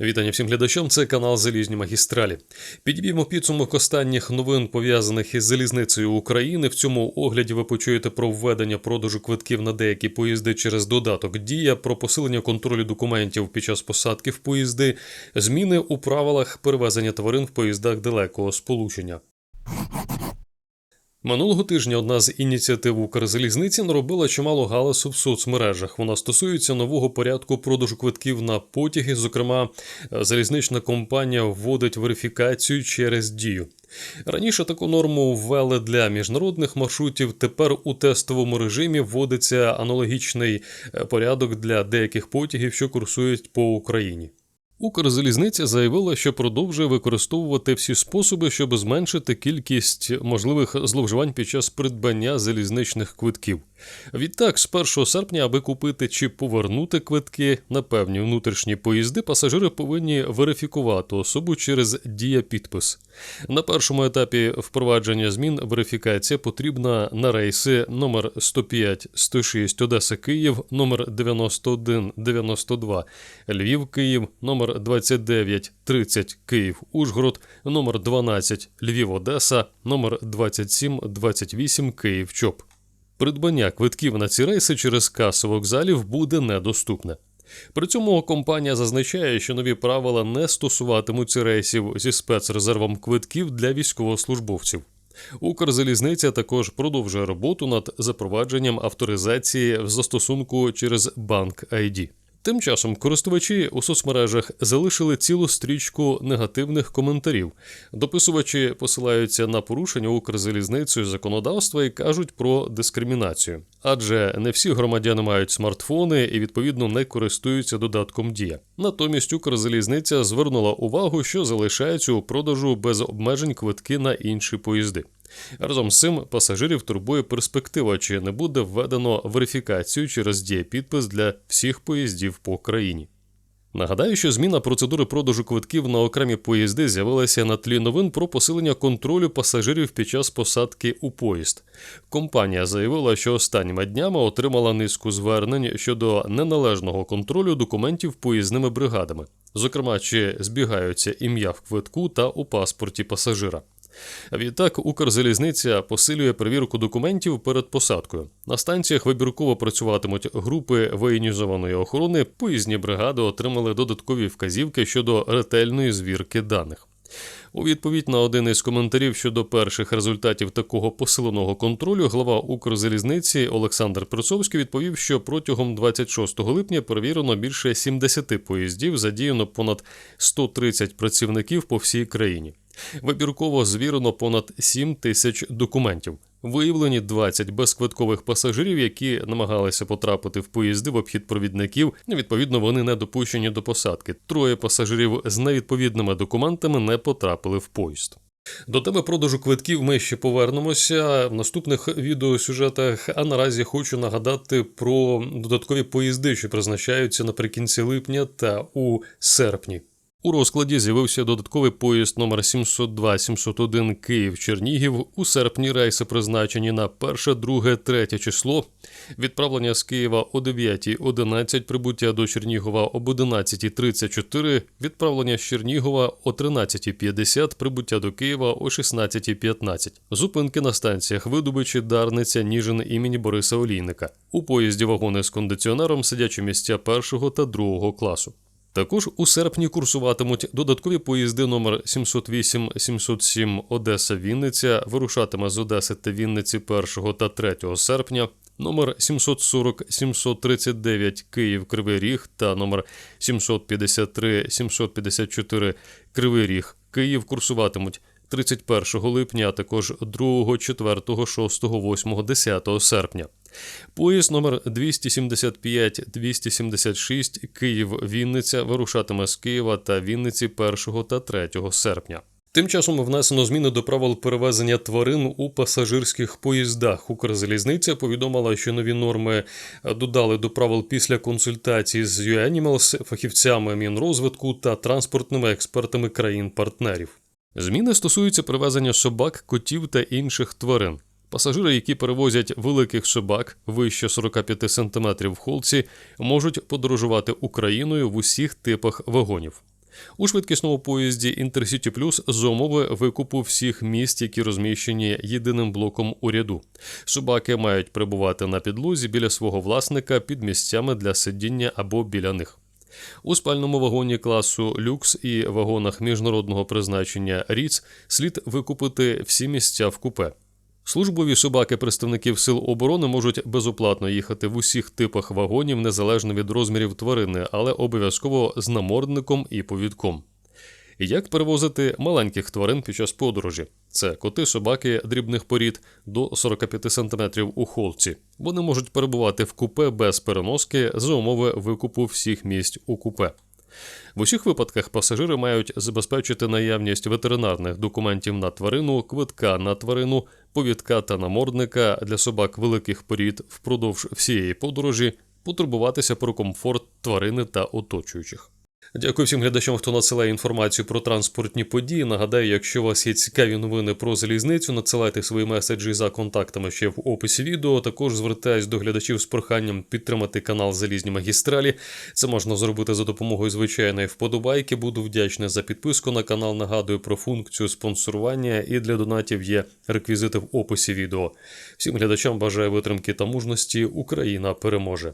Вітання всім глядачам. Це канал Залізні магістралі. Підіб'ємо підсумок останніх новин пов'язаних із залізницею України. В цьому огляді ви почуєте про введення продажу квитків на деякі поїзди через додаток Дія, про посилення контролю документів під час посадки в поїзди, зміни у правилах перевезення тварин в поїздах далекого сполучення. Минулого тижня одна з ініціатив Укрзалізниці наробила чимало галасу в соцмережах. Вона стосується нового порядку продажу квитків на потяги. Зокрема, залізнична компанія вводить верифікацію через дію. Раніше таку норму ввели для міжнародних маршрутів. Тепер у тестовому режимі вводиться аналогічний е, порядок для деяких потягів, що курсують по Україні. Укрзалізниця заявила, що продовжує використовувати всі способи, щоб зменшити кількість можливих зловживань під час придбання залізничних квитків. Відтак, з 1 серпня, аби купити чи повернути квитки на певні внутрішні поїзди, пасажири повинні верифікувати особу через дія-підпис. На першому етапі впровадження змін верифікація потрібна на рейси номер 105 106 Одеса Київ, номер 91 92 Львів Київ, номер 29 30 Київ Ужгород, номер 12 Львів Одеса, номер 27 28 Київ ЧОП. Придбання квитків на ці рейси через каси вокзалів буде недоступне. При цьому компанія зазначає, що нові правила не стосуватимуться рейсів зі спецрезервом квитків для військовослужбовців. Укрзалізниця також продовжує роботу над запровадженням авторизації в застосунку через банк ID. Тим часом користувачі у соцмережах залишили цілу стрічку негативних коментарів. Дописувачі посилаються на порушення Укрзалізницею законодавства і кажуть про дискримінацію, адже не всі громадяни мають смартфони і відповідно не користуються додатком Дія. Натомість Укрзалізниця звернула увагу, що залишаються у продажу без обмежень квитки на інші поїзди. Разом з цим пасажирів турбує перспектива, чи не буде введено верифікацію через дієпідпис для всіх поїздів по країні. Нагадаю, що зміна процедури продажу квитків на окремі поїзди з'явилася на тлі новин про посилення контролю пасажирів під час посадки у поїзд. Компанія заявила, що останніми днями отримала низку звернень щодо неналежного контролю документів поїзними бригадами, зокрема, чи збігаються ім'я в квитку та у паспорті пасажира. Відтак, Укрзалізниця посилює перевірку документів перед посадкою. На станціях вибірково працюватимуть групи воєнізованої охорони. Поїзні бригади отримали додаткові вказівки щодо ретельної звірки даних. У відповідь на один із коментарів щодо перших результатів такого посиленого контролю, глава Укрзалізниці Олександр Присовський відповів, що протягом 26 липня перевірено більше 70 поїздів, задіяно понад 130 працівників по всій країні. Вибірково звірено понад 7 тисяч документів. Виявлені 20 безквиткових пасажирів, які намагалися потрапити в поїзди в обхід провідників. Відповідно, вони не допущені до посадки. Троє пасажирів з невідповідними документами не потрапили в поїзд. До теми продажу квитків ми ще повернемося в наступних відеосюжетах. А наразі хочу нагадати про додаткові поїзди, що призначаються наприкінці липня та у серпні. У розкладі з'явився додатковий поїзд номер 702 701 Київ-Чернігів. У серпні рейси призначені на 1, 2, 3 число. Відправлення з Києва о 9.11, прибуття до Чернігова об 11.34, відправлення з Чернігова о 13.50, прибуття до Києва о 16.15. Зупинки на станціях Видобичі, Дарниця, Ніжин імені Бориса Олійника. У поїзді вагони з кондиціонером сидячі місця першого та другого класу. Також у серпні курсуватимуть додаткові поїзди номер 708 707 Одеса Вінниця, вирушатиме з Одеси та Вінниці 1 та 3 серпня. Номер 740 739 Київ Кривий Ріг та номер 753 754 Кривий Ріг Київ курсуватимуть 31 липня, а також 2, 4, 6, 8, 10 серпня. Поїзд номер 275 276 Київ-Вінниця вирушатиме з Києва та Вінниці 1 та 3 серпня. Тим часом внесено зміни до правил перевезення тварин у пасажирських поїздах. Укрзалізниця повідомила, що нові норми додали до правил після консультацій з UAnimals, фахівцями Мінрозвитку та транспортними експертами країн-партнерів. Зміни стосуються привезення собак, котів та інших тварин. Пасажири, які перевозять великих собак вище 45 см в холці, можуть подорожувати Україною в усіх типах вагонів. У швидкісному поїзді Intercity Plus за умови викупу всіх місць, які розміщені єдиним блоком у ряду. Собаки мають перебувати на підлозі біля свого власника під місцями для сидіння або біля них. У спальному вагоні класу люкс і вагонах міжнародного призначення Ріц слід викупити всі місця в купе. Службові собаки представників сил оборони можуть безоплатно їхати в усіх типах вагонів незалежно від розмірів тварини, але обов'язково з намордником і повідком. Як перевозити маленьких тварин під час подорожі? Це коти, собаки дрібних порід до 45 см у холці. Вони можуть перебувати в купе без переноски за умови викупу всіх місць у купе. В усіх випадках пасажири мають забезпечити наявність ветеринарних документів на тварину, квитка на тварину, повідка та намордника для собак великих порід впродовж всієї подорожі, потурбуватися про комфорт тварини та оточуючих. Дякую всім глядачам, хто надсилає інформацію про транспортні події. Нагадаю, якщо у вас є цікаві новини про залізницю, надсилайте свої меседжі за контактами ще в описі відео. Також звертаюсь до глядачів з проханням підтримати канал Залізні магістралі. Це можна зробити за допомогою звичайної вподобайки. Буду вдячний за підписку на канал. Нагадую про функцію спонсорування і для донатів є реквізити в описі відео. Всім глядачам бажаю витримки та мужності. Україна переможе.